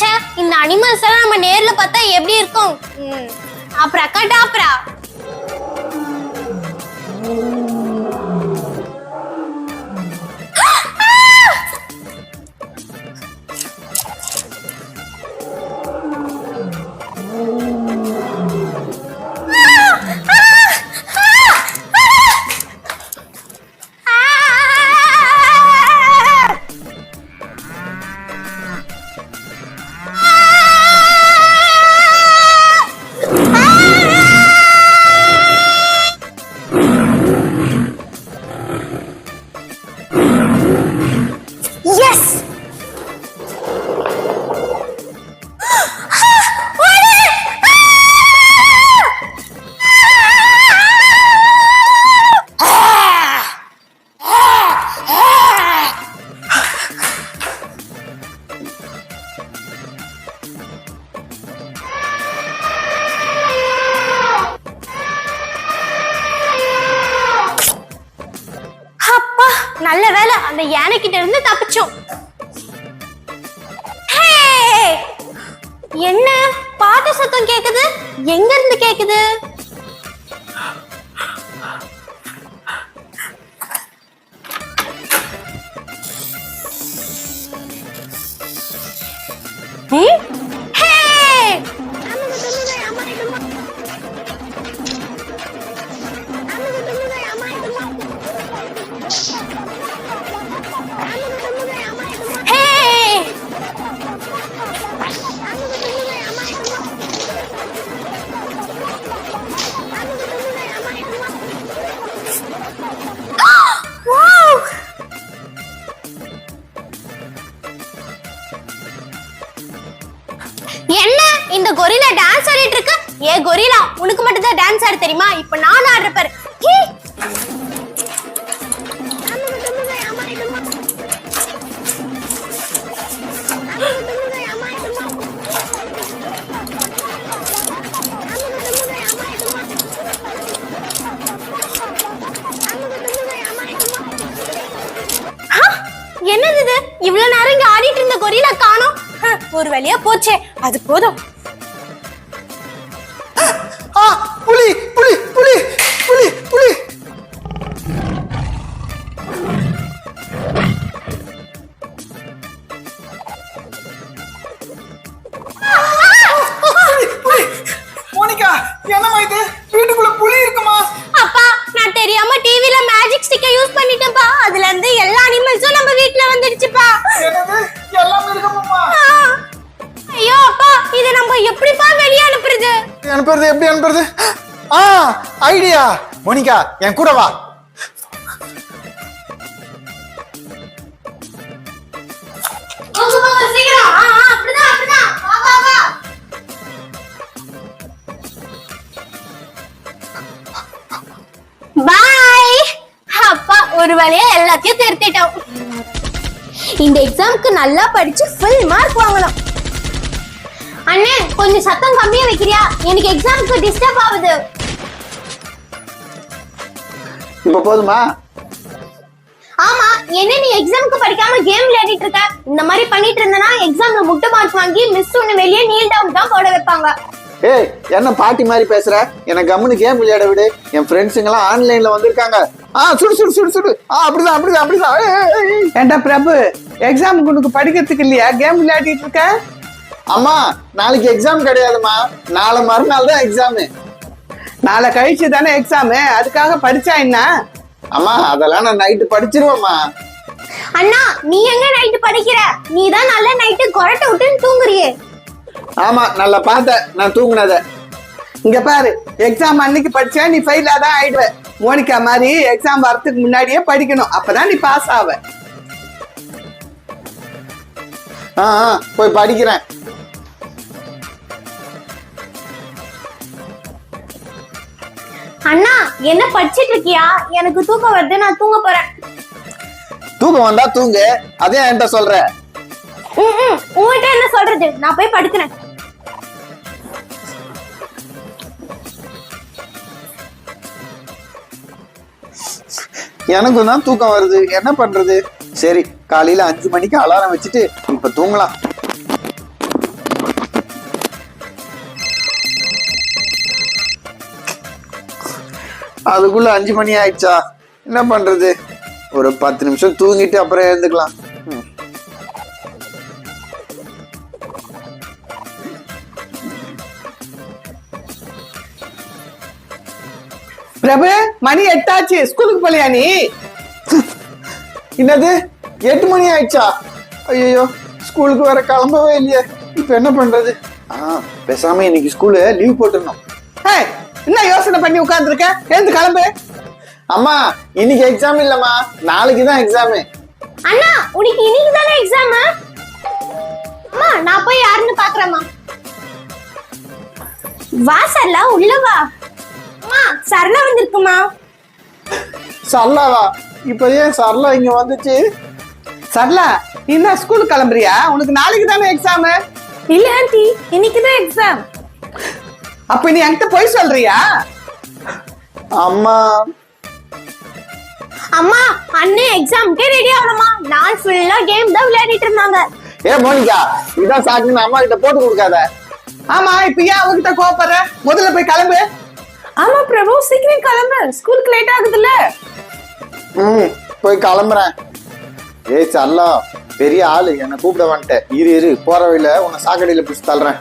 ச்சே இந்த அனிமல்ஸ் எல்லாம் நம்ம நேர்ல பார்த்தா எப்படி இருக்கும்? அப்புறம் கட்டாப்ரா அந்த யானைக்கிட்ட இருந்து தப்பிச்சோம் என்ன? பாட்டு சத்தம் கேக்குது? எங்க இருந்து கேக்குது? ம்? கொரிலா டான்ஸ் ஆடிட்டு இருக்கு. ஏ கொரிலா உனக்கு மட்டும் தான் டான்ஸ் ஆட தெரியுமா? இப்ப நான் ஆடுற பாரு. என்னது இது? இவ்வளவு நேரம் இங்க ஆடிட்டு இருந்த கொரிலா காணோம். ஒரு வழியா போச்சே. அது போதும். இருந்து எல்லா அனிமல்ஸும் நம்ம வீட்ல வந்துடுச்சுப்பா. எல்லாம்! ஐயோ அப்பா இதை நம்ம எப்படிப்பா வெளியே அனுப்புறது? அனுப்புறது எப்படி அனுப்புறது? ஆ ஐடியா மோனிகா என் கூட வா. போங்க, போங்க, சீக்கிரம். ஆ, ஆ, அப்படிதான், அப்படிதான். வா, வா, வா. பாய் அப்பா ஒரு வழியா எல்லாத்தையும் திருத்திட்டோம். இந்த எக்ஸாம்க்கு நல்லா படிச்சு ஃபுல் மார்க் வாங்கலாம் அண்ணே கொஞ்சம் சத்தம் கம்மியா வைக்கிறியா? எனக்கு எக்ஸாம்க்கு டிஸ்டர்ப் ஆகுது. இப்ப போதுமா? ஆமா என்ன நீ எக்ஸாம்க்கு படிக்காம கேம் விளையாடிட்டு இருக்க? இந்த மாதிரி பண்ணிட்டு இருந்தனா எக்ஸாம்ல முட்டை மார்க் வாங்கி மிஸ் உன்னை வெளியே நீல் டவுன் தான் போட வைப்பாங்க. ஏய் என்ன பாட்டி மாதிரி பேசுற? எனக்கு கம்முனு கேம் விளையாட விடு. என் ஃப்ரெண்ட்ஸுங்க எல்லாம் ஆன்லைன்ல வந்திருக்காங்க. ஆ சுடு சுடு சுடு சுடு. ஆ அப்படிதான் அப்படிதான் அப்படிதான். ஏண்டா பிரபு எக்ஸாமுக்கு உனக்கு படிக்கிறதுக்கு இல்லையா? கேம் விளையாடிட்டு இருக்க? அம்மா நாளைக்கு எக்ஸாம் கிடையாதும்மா. நாளை மறுநாள் தான் எக்ஸாமு நாளை கழிச்சு தானே எக்ஸாமு அதுக்காக படிச்சா என்ன? அம்மா அதெல்லாம் நான் நைட்டு படிச்சிருவேம்மா. அண்ணா நீ எங்க நைட்டு படிக்கிற? நீ தான் நல்ல நைட்டு கொரட்டை விட்டுன்னு தூங்குறியே. ஆமா நல்லா பார்த்தேன் நான் தூங்குனத. இங்க பாரு எக்ஸாம் அன்னைக்கு படிச்சா நீ ஃபெயிலா தான் ஆயிடுவ. மோனிகா மாதிரி எக்ஸாம் வரதுக்கு முன்னாடியே படிக்கணும். அப்பதான் நீ பாஸ் ஆவ. ஆ போய் படிக்கிறேன். அண்ணா என்ன படிச்சிட்டு இருக்கியா? எனக்கு தூக்கம் வருது நான் தூங்க போறேன். தூக்கம் வந்தா தூங்கு. அதே என்கிட்ட சொல்ற. உங்கள்கிட்ட என்ன சொல்றது? நான் போய் படுக்கிறேன். எனக்கும் தான் தூக்கம் வருது. என்ன பண்றது? சரி காலையில அஞ்சு மணிக்கு அலாரம் வச்சுட்டு இப்ப தூங்கலாம். அதுக்குள்ள அஞ்சு மணி ஆயிடுச்சா? என்ன பண்றது? ஒரு பத்து நிமிஷம் தூங்கிட்டு அப்புறம் எழுந்துக்கலாம். பிரபு மணி எட்டாச்சு. ஸ்கூலுக்கு போலியா நீ? என்னது? எட்டு மணி ஆயிடுச்சா? ஐயோ ஸ்கூலுக்கு வேற கிளம்பவே இல்லையே. இப்ப என்ன பண்றது? ஆ பேசாம இன்னைக்கு ஸ்கூலு லீவ் போட்டுருந்தோம் ஏய், என்ன யோசனை பண்ணி உட்கார்ந்துருக்க? எழுந்து கிளம்பு. அம்மா இன்னைக்கு எக்ஸாம் இல்லம்மா. நாளைக்கு தான் எக்ஸாமு அண்ணா உனக்கு இன்னைக்கு தானே எக்ஸாம் அம்மா நான் போய் யாருன்னு பாக்குறேம்மா. வா சரளா உள்ள வா. அம்மா சரளா வந்திருக்குமா? சரளாவா? இப்ப ஏன் சரளா இங்க வந்துச்சு? சரலா நீ என்ன ஸ்கூலுக்கு கிளம்புறியா? உனக்கு நாளைக்கு தானே எக்ஸாம் இல்ல ஆண்டி இன்னைக்கு தான் எக்ஸாம் அப்ப நீ என்கிட்ட போய் சொல்றியா? அம்மா. அம்மா அண்ணன் எக்ஸாம்க்கே ரெடி ஆகணுமா? நான் ஃபுல்லா கேம் தான் விளையாடிட்டு இருந்தாங்க. ஏ மோனிகா இதான் சாக்குன்னு அம்மா கிட்ட போட்டு கொடுக்காத. ஆமா இப்ப ஏன் அவகிட்ட கோவப்படுற? முதல்ல போய் கிளம்பு. ஆமா பிரபு. சீக்கிரம் கிளம்பு. ஸ்கூலுக்கு லேட் ஆகுதுல்ல. ம் போய் கிளம்புறேன். ஏய் சரளா பெரிய ஆளு. என்னை கூப்பிட வந்துட்டேன் இரு இரு. போற வழியில உன்னை சாக்கடையில பிடிச்சி தள்ளுறேன்.